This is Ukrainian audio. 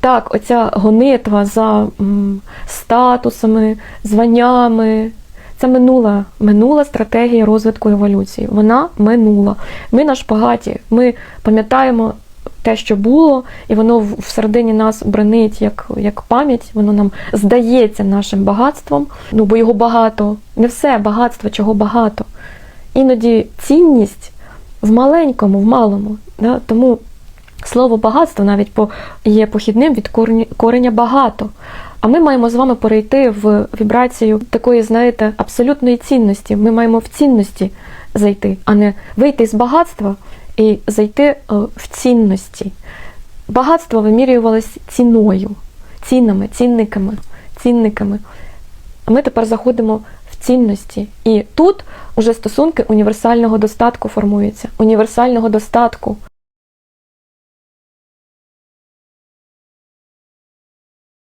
Так, оця гонитва за статусами, званнями. Це минула, минула стратегія розвитку еволюції. Вона минула. Ми на шпагаті, ми пам'ятаємо те, що було, і воно всередині нас бронить як, як пам'ять, воно нам здається нашим багатством, ну бо його багато. Не все багатство, чого багато. Іноді цінність в маленькому, в малому. Да? Тому слово багатство навіть є похідним від кореня багато. А ми маємо з вами перейти в вібрацію такої, знаєте, абсолютної цінності. Ми маємо в цінності зайти, а не вийти з багатства і зайти е, в цінності. Багатство вимірювалось ціною, цінами, цінниками, цінниками. А ми тепер заходимо в цінності. І тут уже стосунки універсального достатку формуються. Універсального достатку.